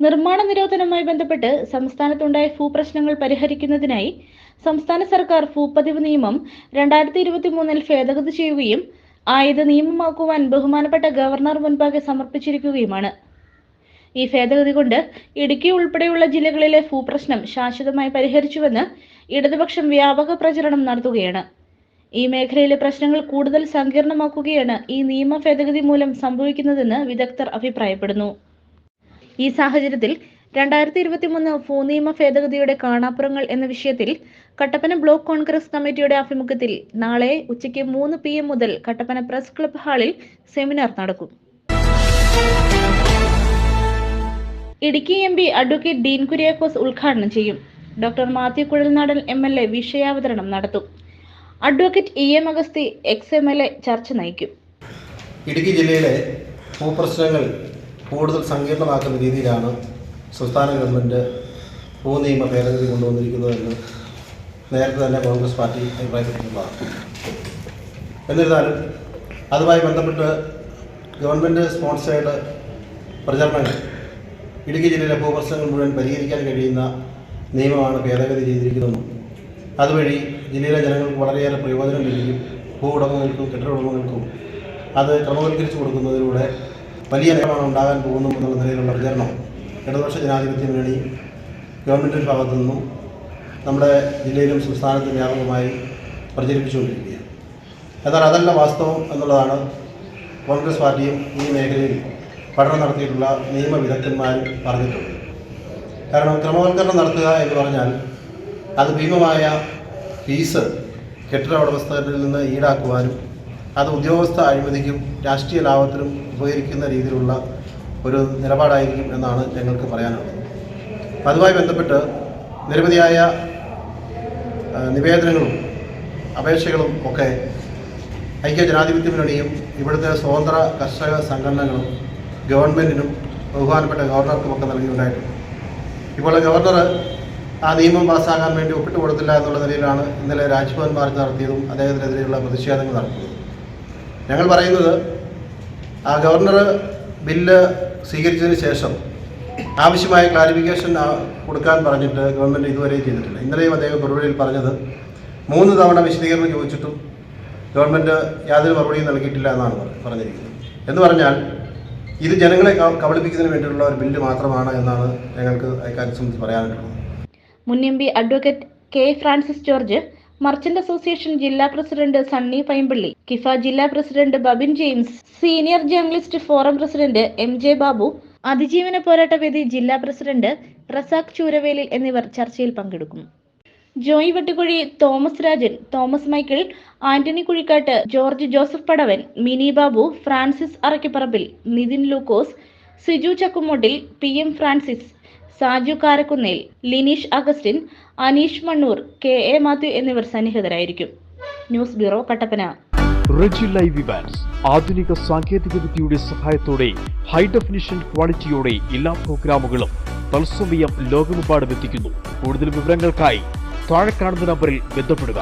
നിർമ്മാണ നിരോധനവുമായി ബന്ധപ്പെട്ട് സംസ്ഥാനത്തുണ്ടായ ഭൂപ്രശ്നങ്ങൾ പരിഹരിക്കുന്നതിനായി സംസ്ഥാന സർക്കാർ ഭൂപതിവ് നിയമം രണ്ടായിരത്തി ഇരുപത്തി മൂന്നിൽ ഭേദഗതി ചെയ്യുകയും ആയത് നിയമമാക്കുവാൻ ബഹുമാനപ്പെട്ട ഗവർണർ മുൻപാകെ സമർപ്പിച്ചിരിക്കുകയുമാണ്. ഈ ഭേദഗതി കൊണ്ട് ഇടുക്കി ഉൾപ്പെടെയുള്ള ജില്ലകളിലെ ഭൂപ്രശ്നം ശാശ്വതമായി പരിഹരിച്ചുവെന്ന് ഇടതുപക്ഷം വ്യാപക പ്രചരണം നടത്തുകയാണ്. ഈ മേഖലയിലെ പ്രശ്നങ്ങൾ കൂടുതൽ സങ്കീർണമാക്കുകയാണ് ഈ നിയമ ഭേദഗതി മൂലം സംഭവിക്കുന്നതെന്ന് വിദഗ്ധർ അഭിപ്രായപ്പെടുന്നു. ഈ സാഹചര്യത്തിൽ രണ്ടായിരത്തി ഇരുപത്തി മൂന്ന് ഭൂനിയമ ഭേദഗതിയുടെ കാണാപ്പുറങ്ങൾ എന്ന വിഷയത്തിൽ കട്ടപ്പന ബ്ലോക്ക് കോൺഗ്രസ് കമ്മിറ്റിയുടെ ആഭിമുഖ്യത്തിൽ നാളെ ഉച്ചയ്ക്ക് മൂന്ന് പി എം മുതൽ കട്ടപ്പന പ്രസ് ക്ലബ് ഹാളിൽ സെമിനാർ നടക്കും. Idukki M P advocate Dean Kuriakose ഉദ്ഘാടനം ചെയ്യും. Doctor Mathew Kuzhalnadan M L A വിഷയാവതരണം നടത്തും. Advocate E M Augusthy ex M L A ചർച്ച നയിക്കും. ഇടുക്കി ജില്ലയിലെ ഭൂപ്രശ്നങ്ങൾ കൂടുതൽ സങ്കീർണമാക്കുന്ന രീതിയിലാണ് സംസ്ഥാന ഗവൺമെന്റ് ഭൂനിയമ ഭേദഗതി കൊണ്ടുവന്നിരിക്കുന്നതെന്ന് നേരത്തെ തന്നെ കോൺഗ്രസ് പാർട്ടി അഭിപ്രായപ്പെട്ടിട്ടുള്ളതാണ്. എന്നിരുന്നാലും അതുമായി ബന്ധപ്പെട്ട് ഗവൺമെന്റ് സ്പോൺസേഡ് പ്രചരണങ്ങൾ ഇടുക്കി ജില്ലയിലെ ഭൂപ്രശ്നങ്ങൾ മുഴുവൻ പരിഹരിക്കാൻ കഴിയുന്ന നിയമമാണ് ഭേദഗതി ചെയ്തിരിക്കുന്നതെന്നും അതുവഴി ജില്ലയിലെ ജനങ്ങൾക്ക് വളരെയേറെ പ്രയോജനം ലഭിക്കും. ഭൂ ഉടമകൾക്കും കെട്ടിട ഉടമകൾക്കും അത് ക്രമവൽക്കരിച്ചു കൊടുക്കുന്നതിലൂടെ വലിയ നേട്ടമാണ് ഉണ്ടാകാൻ പോകുന്നു എന്നുള്ള നിലയിലുള്ള പ്രചരണം ഇടതുപക്ഷ ജനാധിപത്യ മുന്നണി ഗവൺമെന്റിന്റെ ഭാഗത്തു നിന്നും നമ്മുടെ ജില്ലയിലും സംസ്ഥാനത്തും വ്യാപകമായി പ്രചരിപ്പിച്ചുകൊണ്ടിരിക്കുകയാണ്. എന്നാൽ അതല്ല വാസ്തവം എന്നുള്ളതാണ് കോൺഗ്രസ് പാർട്ടിയും ഈ മേഖലയിൽ പഠനം നടത്തിയിട്ടുള്ള നിയമവിദഗ്ധന്മാരും പറഞ്ഞിട്ടുള്ളത്. കാരണം ക്രമവൽക്കരണം നടത്തുക എന്ന് പറഞ്ഞാൽ അത് ഭീമമായ ഫീസ് കെട്ടിട ഉടമസ്ഥരിൽ നിന്ന് ഈടാക്കുവാനും അത് ഉദ്യോഗസ്ഥ അഴിമതിക്കും രാഷ്ട്രീയ ലാഭത്തിനും ഉപകരിക്കുന്ന രീതിയിലുള്ള ഒരു നിലപാടായിരിക്കും എന്നാണ് ഞങ്ങൾക്ക് പറയാനുള്ളത്. അതുമായി ബന്ധപ്പെട്ട് നിരവധിയായ നിവേദനങ്ങളും അപേക്ഷകളും ഒക്കെ ഐക്യ ജനാധിപത്യ മുന്നണിയും ഇവിടുത്തെ സ്വതന്ത്ര കർഷക സംഘടനകളും ഗവൺമെന്റിനും ബഹുമാനപ്പെട്ട ഗവർണർക്കുമൊക്കെ നൽകിയിട്ടുണ്ടായിട്ടുണ്ട്. ഇപ്പോൾ ഗവർണർ ആ നിയമം പാസ്സാക്കാൻ വേണ്ടി ഒപ്പിട്ട് കൊടുത്തില്ല എന്നുള്ള നിലയിലാണ് ഇന്നലെ രാജ്ഭവൻ മാർച്ച് നടത്തിയതും അദ്ദേഹത്തിനെതിരെയുള്ള പ്രതിഷേധങ്ങൾ നടത്തുന്നത് ഞങ്ങൾ പറയുന്നത് ആ ഗവർണർ ബില്ല് സ്വീകരിച്ചതിന് ശേഷം ആവശ്യമായ ക്ലാരിഫിക്കേഷൻ കൊടുക്കാൻ പറഞ്ഞിട്ട് ഗവൺമെന്റ് ഇതുവരെ ചെയ്തിട്ടില്ല. ഇന്നലെയും അദ്ദേഹം മറുപടിയിൽ പറഞ്ഞത് മൂന്ന് തവണ വിശദീകരണം ചോദിച്ചിട്ടും ഗവൺമെന്റ് യാതൊരു മറുപടിയും നൽകിയിട്ടില്ല എന്നാണ് പറ- പറഞ്ഞിരിക്കുന്നത്. എന്ന് പറഞ്ഞാൽ ഇത് ജനങ്ങളെ കബളിപ്പിക്കുന്നതിന് വേണ്ടിയിട്ടുള്ള ഒരു ബില്ല് മാത്രമാണ് എന്നാണ് ഞങ്ങൾക്ക് അക്കാര്യം സംബന്ധിച്ച് പറയാനായിട്ടുള്ളത് മുൻ M P advocate K Francis George merchant association ജില്ലാ പ്രസിഡന്റ് സണ്ണി പൈമ്പള്ളി കിഫ ജില്ലാ president Babin James senior journalist forum president M J Babu അതിജീവന പോരാട്ട വേദി ജില്ലാ പ്രസിഡന്റ് റസാഖ് ചൂരവേലി എന്നിവർ ചർച്ചയിൽ പങ്കെടുക്കും. Joy Vettukuzhi Thomas Rajan Thomas Michael Antony Kuzhikattu George Joseph Padavan Mini Babu Francis Arakkiparambil Nithin Lukose Siju Chakkumottil P M Francis Saju Karakkunnel Lineesh Augustine Aneesh Mannoor K A Mathew എന്നിവർ സന്നിഹിതരായിരിക്കും. News bureau Kattappana. Reji live Evans ആധുനിക സാങ്കേതിക വിദ്യയുടെ സഹായത്തോടെ high definition ക്വാളിറ്റിയോടെ എല്ലാ പ്രോഗ്രാമുകളും തത്സമയം ലോകമെമ്പാടും എത്തിക്കുന്നു. കൂടുതൽ വിവരങ്ങൾക്കായി താഴെ കാണുന്ന നമ്പറിൽ ബന്ധപ്പെടുക.